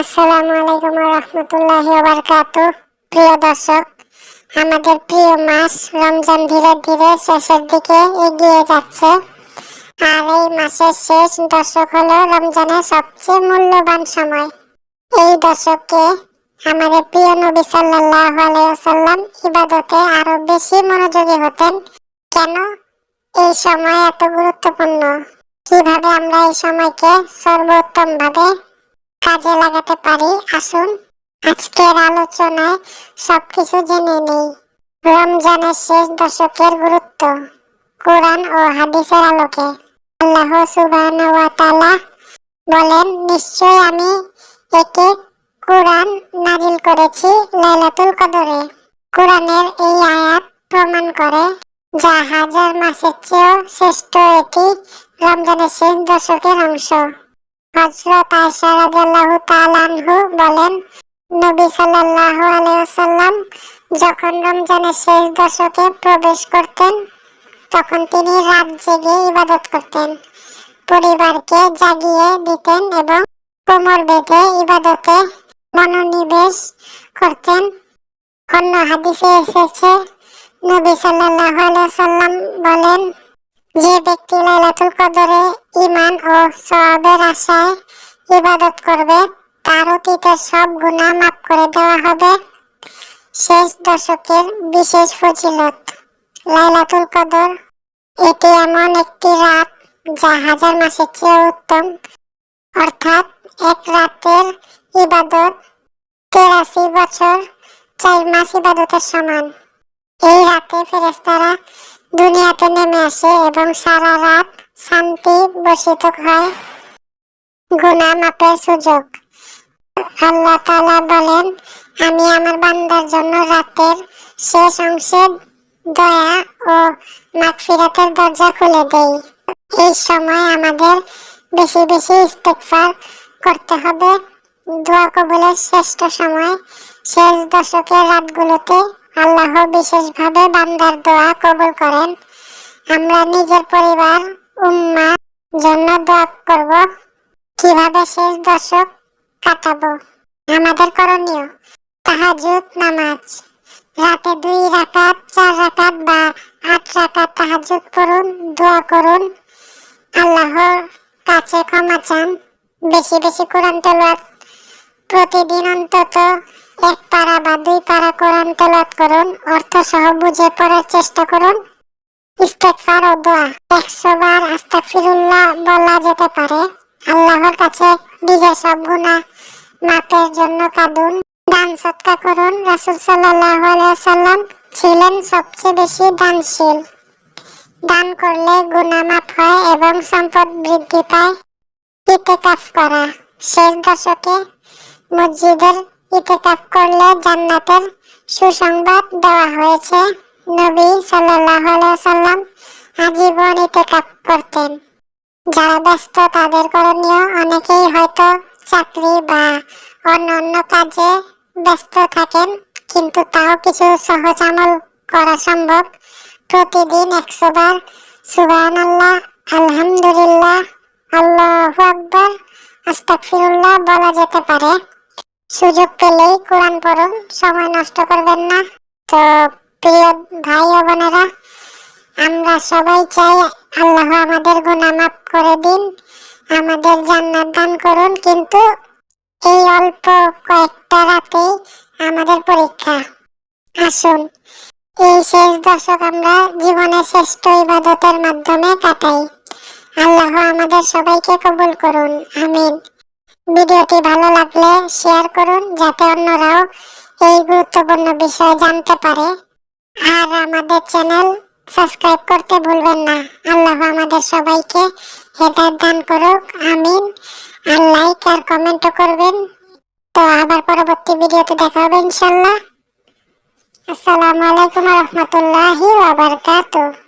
আসসালামু আলাইকুম রহমতুল্লাহ বারকাত প্রিয় দর্শক, আমাদের প্রিয় মাস রমজান ধীরে ধীরে শেষের দিকে এগিয়ে যাচ্ছে। আর এই মাসের শেষ দশক হলো রমজানের সবচেয়ে মূল্যবান সময়। এই দশকে আমাদের প্রিয় নবী সাল্লাল্লাহু আলাইহি ওয়াসাল্লাম ইবাদতে আরও বেশি মনোযোগী হতেন। কেন? এই সময় এত গুরুত্বপূর্ণ। কীভাবে আমরা এই সময়কে সর্বোত্তম ভাবে কাজে লাগাতে পারি? আসুন। আজকের আলোচনায় সবকিছু জেনে নেই। রমজানের শেষ দশকের গুরুত্ব। কোরআন ও হাদিসের আলোকে। আল্লাহ তাআলা বলেন, নিশ্চয় আমি একে কোরআন নাজিল করেছি লাইলাতুল কদরে। কোরআনের এই আয়াত প্রমাণ করে যা হাজার মাসের চেয়েও শ্রেষ্ঠ এটি রমজানের শেষ দশকের অংশ। হযরত আয়েশা রাদিয়াল্লাহু তাআলা আনহু বলেন, নবী সাল্লাল্লাহু আলাইহি ওয়াসাল্লাম যখন রমজানের শেষ দশকে প্রবেশ করতেন, তখন তিনি রাত জেগে ইবাদত করতেন। পরিবারকে জাগিয়ে দিতেন এবং কোমর বেঁধে ইবাদতে মনোনিবেশ করতেন। অন্য হাদিসে এসেছে, নবী সাল্লাল্লাহু আলাইহি ওয়াসাল্লাম বলেন যে ব্যক্তি লাইলাতুল কদরে ঈমান ও সওয়াবের আশায় ইবাদত করবে, তার অতীতের সব গুনাহ মাফ করে দেওয়া হবে। শেষ দশকের বিশেষ ফজিলত, লাইলাতুল কদর। এটি এমন একটি রাত যা হাজার মাসের চেয়ে উত্তম। অর্থাৎ এক রাতের ইবাদত তেরাশি বছর চার মাস ইবাদতের সমান। এই রাতে ফেরেস্তারা দুনিয়াতে নেমে আসে এবং সারা রাত শান্তি বসিত হয়। গুনাহ মাপের সুযোগ। আল্লাহ তাআলা বলেন, আমি আমার বান্দার জন্য রাতের শেষ অংশে দয়া ও মাগফিরাতের দরজা খুলে দেই। এই সময় আমাদের বেশি বেশি ইস্তেগফার করতে হবে। দোয়া কবুলের শ্রেষ্ঠ সময় শেষ দশকের রাতগুলোতে আল্লাহ বিশেষভাবে বান্দার দোয়া কবুল করেন। আমরা নিজের পরিবার উম্মা জন্য দোয়া করব। কীভাবে শেষ দশক কাটাবো? আমাদের করণীয় তাহাজুদ নামাজ। রাতে দুই রাকাত, চার রাকাত বা আট রাকাত তাহাজুদ পড়ুন, দোয়া করুন। আল্লাহর কাছে ক্ষমা চান। বেশি বেশি কোরআন তেলাওয়াত প্রতিদিন অন্তত এক পারা বা দুই পারা কোরআন তেলাওয়াত করুন অর্থ সহ বুঝে পড়ার চেষ্টা করুন। ইস্তেগফার ও দোয়া। একশো বার আস্তাগফিরুল্লাহ বলা যেতে পারে। আল্লাহর কাছে নিজের সব গুনাহ মাপের জন্য কাঁদুন। দান সৎকা করুন। রাসূল সাল্লাম ছিলেন সবচেয়ে বেশি দানশীল। দান করলে গুনাহ মাফ হয় এবং সম্পদ বৃদ্ধি পায়। ইতেকাফ করা। শেষ দশকে মসজিদের ইতেকাফ করলে জান্নাতের সুসংবাদ দেওয়া হয়েছে। নবী আলাইহি সাল্লাম আজীবন ইতেকাফ করতেন। যারা ব্যস্ত তাদের করণীয়, অনেকেই হয়তো চাকরি বা অন্যান্য কাজে ব্যস্ত থাকেন, কিন্তু তাও কিছু সহজ আমল করা সম্ভব। প্রতিদিন একশো বার সুবাহ আল্লাহ আলহামদুলিল্লাহ, আল্লাহু আকবার, আস্তাগফিরুল্লাহ বলা যেতে পারে। সুযোগ পেলেই কোরআন পড়ুন, সময় নষ্ট করবেন না। তো প্রিয় ভাই ও বোনেরা, আমরা সবাই চাই আল্লাহ আমাদের গুনাহ মাফ করে দিন, আমাদের জান্নাত দান করুন, কিন্তু এই অল্প কয়েকটা রাতেই আমাদের পরীক্ষা। আসুন, এই শেষ দশক আমরা জীবনের শ্রেষ্ঠ ইবাদতের মাধ্যমে কাটাই। আল্লাহ আমাদের সবাইকে কবুল করুন, আমিন। ভিডিওটি ভালো লাগলে শেয়ার করুন যাতে অন্যরাও এই গুরুত্বপূর্ণ বিষয় জানতে পারে। আর আমাদের চ্যানেল সাবস্ক্রাইব করতে ভুলবেন না। আল্লাহ আমাদের সবাইকে হেদায়ত দান করুক, আমিন। আর লাইক আর কমেন্টও করবেন। তো আবার পরবর্তী ভিডিওতে দেখা হবে ইনশাল্লাহ আসসালামু আলাইকুম রহমতুল্লাহি ওয়া বারাকাতুহু।